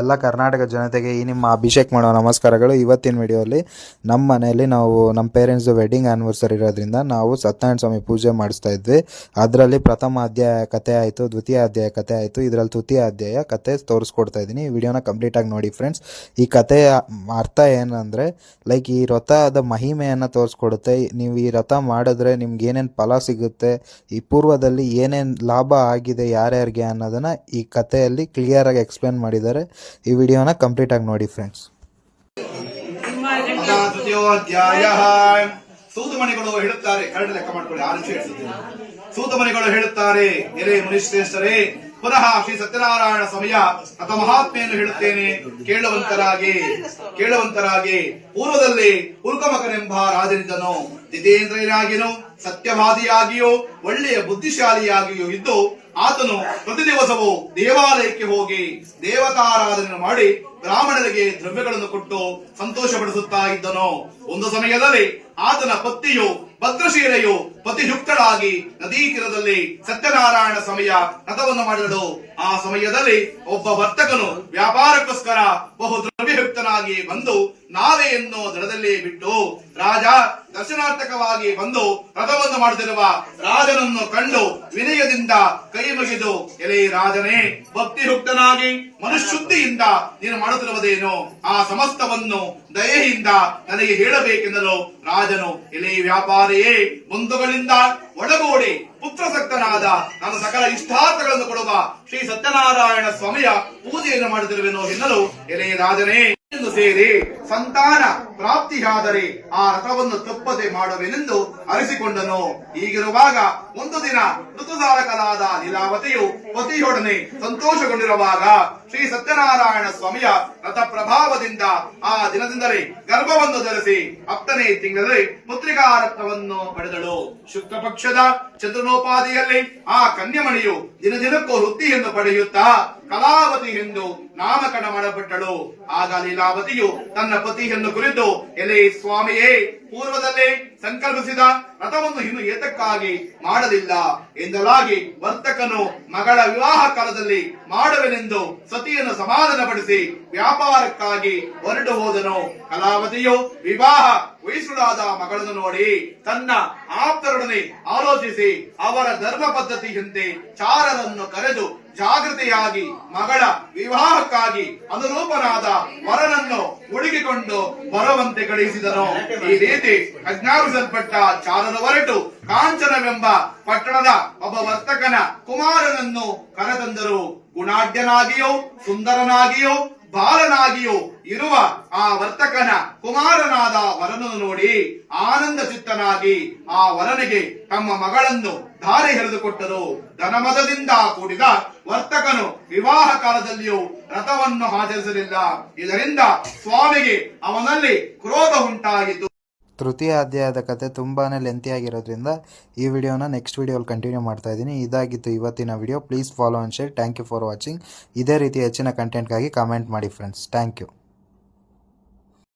ಎಲ್ಲ ಕರ್ನಾಟಕ ಜನತೆಗೆ ಈ ನಿಮ್ಮ ಅಭಿಷೇಕ್ ಮಾಡೋ ನಮಸ್ಕಾರಗಳು. ಇವತ್ತಿನ ವಿಡಿಯೋಲಿ ನಮ್ಮ ಮನೆಯಲ್ಲಿ ನಾವು ನಮ್ಮ ಪೇರೆಂಟ್ಸ್ದು ವೆಡ್ಡಿಂಗ್ ಆ್ಯನಿವರ್ಸರಿ ಇರೋದ್ರಿಂದ ನಾವು ಸತ್ಯನಾರಾಯಣ ಸ್ವಾಮಿ ಪೂಜೆ ಮಾಡಿಸ್ತಾ ಇದ್ವಿ. ಅದರಲ್ಲಿ ಪ್ರಥಮ ಅಧ್ಯಾಯ ಕತೆ ಆಯಿತು, ದ್ವಿತೀಯ ಅಧ್ಯಾಯ ಕತೆ ಆಯಿತು, ಇದರಲ್ಲಿ ತೃತೀಯ ಅಧ್ಯಾಯ ಕತೆ ತೋರಿಸ್ಕೊಡ್ತಾ ಇದ್ದೀನಿ. ಈ ವಿಡಿಯೋನ ಕಂಪ್ಲೀಟಾಗಿ ನೋಡಿ ಫ್ರೆಂಡ್ಸ್ ಈ ಕಥೆಯ ಅರ್ಥ ಏನಂದರೆ ಲೈಕ್ ಈ ವ್ರತದ ಮಹಿಮೆಯನ್ನು ತೋರಿಸ್ಕೊಡುತ್ತೆ. ನೀವು ಈ ವ್ರತ ಮಾಡಿದ್ರೆ ನಿಮ್ಗೆ ಏನೇನು ಫಲ ಸಿಗುತ್ತೆ, ಈ ಪೂರ್ವದಲ್ಲಿ ಏನೇನು ಲಾಭ ಆಗಿದೆ, ಯಾರ್ಯಾರಿಗೆ ಅನ್ನೋದನ್ನು ಈ ಕಥೆಯಲ್ಲಿ ಕ್ಲಿಯರಾಗಿ ಎಕ್ಸ್ಪ್ಲೇನ್ ಮಾಡಿದ್ದಾರೆ. ಈ ವಿಡಿಯೋನ ಕಂಪ್ಲೀಟ್ ಆಗಿ ನೋಡಿ ಫ್ರೆಂಡ್ಸ್ ಸೂತಮಣಿಗಳು ಹೇಳುತ್ತಾರೆ ಕರಡು ಲೆಕ್ಕ ಮಾಡ್ಕೊಳ್ಳಿ, ಆರು ಸೂತಮಣಿಗಳು ಹೇಳುತ್ತಾರೆ ಎರೆ ಮುನಿಶ್ರೇಷ್ಠರೇ ಪುನಃ ಶ್ರೀ ಸತ್ಯನಾರಾಯಣ ಸಮಯ ಅಥ ಮಹಾತ್ಮೆಯನ್ನು ಹೇಳುತ್ತೇನೆ. ಕೇಳುವಂತರಾಗಿ ಕೇಳುವಂತರಾಗಿ ಪೂರ್ವದಲ್ಲಿ ಉಲ್ಕಮಕನೆಂಬ ರಾಜನಿದ್ದನು. ಜಿತೇಂದ್ರನಾಗಿಯೂ ಸತ್ಯವಾದಿಯಾಗಿಯೋ, ಒಳ್ಳೆಯ ಬುದ್ಧಿಶಾಲಿಯಾಗಿಯೂ ಇದ್ದು, ಆತನು ಪ್ರತಿ ದಿವಸವೂ ದೇವಾಲಯಕ್ಕೆ ಹೋಗಿ ದೇವತಾರಾಧನೆ ಮಾಡಿ ಬ್ರಾಹ್ಮಣರಿಗೆ ದ್ರವ್ಯಗಳನ್ನು ಕೊಟ್ಟು ಸಂತೋಷಪಡಿಸುತ್ತಾ ಇದ್ದನು. ಒಂದು ಸಮಯದಲ್ಲಿ ಆತನ ಪತ್ನಿಯು ಭದ್ರಶೀಲೆಯು ಪತಿಯುಕ್ತಳಾಗಿ ನದಿ ತೀರದಲ್ಲಿ ಸತ್ಯನಾರಾಯಣ ಸಮಯ ರಥವನ್ನು ಮಾಡಿದಳು. ಆ ಸಮಯದಲ್ಲಿ ಒಬ್ಬ ವರ್ತಕನು ವ್ಯಾಪಾರಕ್ಕೋಸ್ಕರ ಬಹು ದ್ರವ್ಯಯುಕ್ತನಾಗಿ ಬಂದು ನಾವೆಯನ್ನು ದಡದಲ್ಲಿ ಬಿಟ್ಟು ರಾಜ ದರ್ಶನಾರ್ಥಕವಾಗಿ ಬಂದು ರಥವನ್ನು ಮಾಡುತ್ತಿರುವ ರಾಜನನ್ನು ಕಂಡು ವಿನಯದಿಂದ ಕೈ ಮುಗಿದು, ಎಲೆ ರಾಜನೇ, ಭಕ್ತಿಯುಕ್ತನಾಗಿ ಮನುಶುದ್ಧಿಯಿಂದ ನೀನು ಮಾಡುತ್ತಿರುವುದೇನು? ಆ ಸಮಸ್ತವನ್ನು ದಯೆಯಿಂದ ನನಗೆ ಹೇಳಬೇಕೆಂದಲು ರಾಜನು, ಎಲೆ ವ್ಯಾಪಾರಿಯೇ, ಬಂಧುಗಳಿಂದ ಒಡಗೂಡಿ ಪುತ್ರಸಕ್ತನಾದ ನಾನು ಸಕಲ ಇಷ್ಟಾರ್ಥಗಳನ್ನು ಕೊಡುವ ಶ್ರೀ ಸತ್ಯನಾರಾಯಣ ಸ್ವಾಮಿಯ ಪೂಜೆಯನ್ನು ಮಾಡುತ್ತಿರುವೆನೋ ಎನ್ನಲು, ಎಲೆ ರಾಜನೇ ಸೇರಿ ಸಂತಾನ ಪ್ರಾಪ್ತಿಯಾದರೆ ಆ ರಥವನ್ನು ತಪ್ಪದೆ ಮಾಡುವೆನೆಂದು ಅರಿಸಿಕೊಂಡನು. ಹೀಗಿರುವಾಗ ಒಂದು ದಿನ ಋತುಧಾರಕನಾದ ಲೀಲಾವತಿಯು ಪತಿಯೊಡನೆ ಸಂತೋಷಗೊಂಡಿರುವಾಗ ಶ್ರೀ ಸತ್ಯನಾರಾಯಣ ಸ್ವಾಮಿಯ ರಥ ಪ್ರಭಾವದಿಂದ ಆ ದಿನದಿಂದಲೇ ಗರ್ಭವನ್ನು ಧರಿಸಿ ಹತ್ತನೇ ತಿಂಗಳಲ್ಲಿ ಪುತ್ರಿಕಾ ರಥವನ್ನು ಪಡೆದಳು. ಶುಕ್ಲ ಪಕ್ಷದ ಚಂದ್ರನೋಪಾದಿಯಲ್ಲಿ ಆ ಕನ್ಯಮಣಿಯು ದಿನ ದಿನಕ್ಕೂ ವೃತ್ತಿಯನ್ನು ಪಡೆಯುತ್ತಾ ಕಲಾವತಿ ಎಂದು ನಾಮಕರಣ ಮಾಡಲ್ಪಟ್ಟಳು. ಆಗ ಲೀಲಾವತಿಯು ತನ್ನ ಪತಿಯನ್ನು ಕುರಿತು ಎಲೆ ಸ್ವಾಮಿಯೇ, ಪೂರ್ವದಲ್ಲೇ ಸಂಕಲ್ಪಿಸಿದ ರಥವನ್ನು ಇನ್ನು ಏತಕ್ಕಾಗಿ ಮಾಡಲಿಲ್ಲ ಎಂದಲಾಗಿ ವರ್ತಕನು ಮಗಳ ವಿವಾಹ ಕಾಲದಲ್ಲಿ ಮಾಡುವೆನೆಂದು ಸತಿಯನ್ನು ಸಮಾಧಾನಪಡಿಸಿ ವ್ಯಾಪಾರಕ್ಕಾಗಿ ಹೊರಟು ಹೋದನು. ಕಲಾವತಿಯು ವಿವಾಹ ವಯಸ್ಸುಳಾದ ಮಗಳನ್ನು ನೋಡಿ ತನ್ನ ಆಪ್ತರೊಡನೆ ಆಲೋಚಿಸಿ ಅವರ ಧರ್ಮ ಪದ್ಧತಿಯಂತೆ ಚಾರರನ್ನು ಕರೆದು ಜಾಗೃತಿಯಾಗಿ ಮಗಳ ವಿವಾಹಕ್ಕಾಗಿ ಅನುರೂಪನಾದ ವರನನ್ನು ಹುಡುಕಿಕೊಂಡು ಬರುವಂತೆ ಕಳುಹಿಸಿದನು. ಈ ರೀತಿ ಅಜ್ಞಾಪಿಸಲ್ಪಟ್ಟ ಚಾರನು ಹೊರಟು. ಕಾಂಚನವೆಂಬ ಪಟ್ಟಣದ ಒಬ್ಬ ವರ್ತಕನ ಕುಮಾರನನ್ನು ಕರೆತಂದರು. ಗುಣಾಢ್ಯನಾಗಿಯೋ, ಸುಂದರನಾಗಿಯೋ ಬಾಲನಾಗಿಯೂ ಇರುವ ಆ ವರ್ತಕನ ಕುಮಾರನಾದ ವರನನ್ನು ನೋಡಿ ಆನಂದ ಚಿತ್ತನಾಗಿ ಆ ವರನಿಗೆ ತಮ್ಮ ಮಗಳನ್ನು ಧಾರೆ ಎಳೆದುಕೊಟ್ಟರು ಧನಮದದಿಂದ ಕೂಡಿದ ವರ್ತಕನು ವಿವಾಹ ಕಾಲದಲ್ಲಿಯೂ ರಥವನ್ನು ಆಚರಿಸಲಿಲ್ಲ. ಇದರಿಂದ ಸ್ವಾಮಿಗೆ ಅವನಲ್ಲಿ ಕ್ರೋಧ ಉಂಟಾಯಿತು ತೃತೀಯ ಅಧ್ಯಾಯದ ಕತೆ ತುಂಬಾ ಲೆಂತಿ ಆಗಿರೋದ್ರಿಂದ ಈ ವಿಡಿಯೋನ ನೆಕ್ಸ್ಟ್ ವಿಡಿಯೋಲಿ ಕಂಟಿನ್ಯೂ ಮಾಡ್ತಾ ಇದ್ದೀನಿ. ಇದಾಗಿತ್ತು ಇವತ್ತಿನ video. Please follow and share thank you for watching ಇದೇ ರೀತಿ ಹೆಚ್ಚಿನ ಕಂಟೆಂಟ್ಗಾಗಿ ಕಾಮೆಂಟ್ ಮಾಡಿ ಫ್ರೆಂಡ್ಸ್ ಥ್ಯಾಂಕ್ ಯು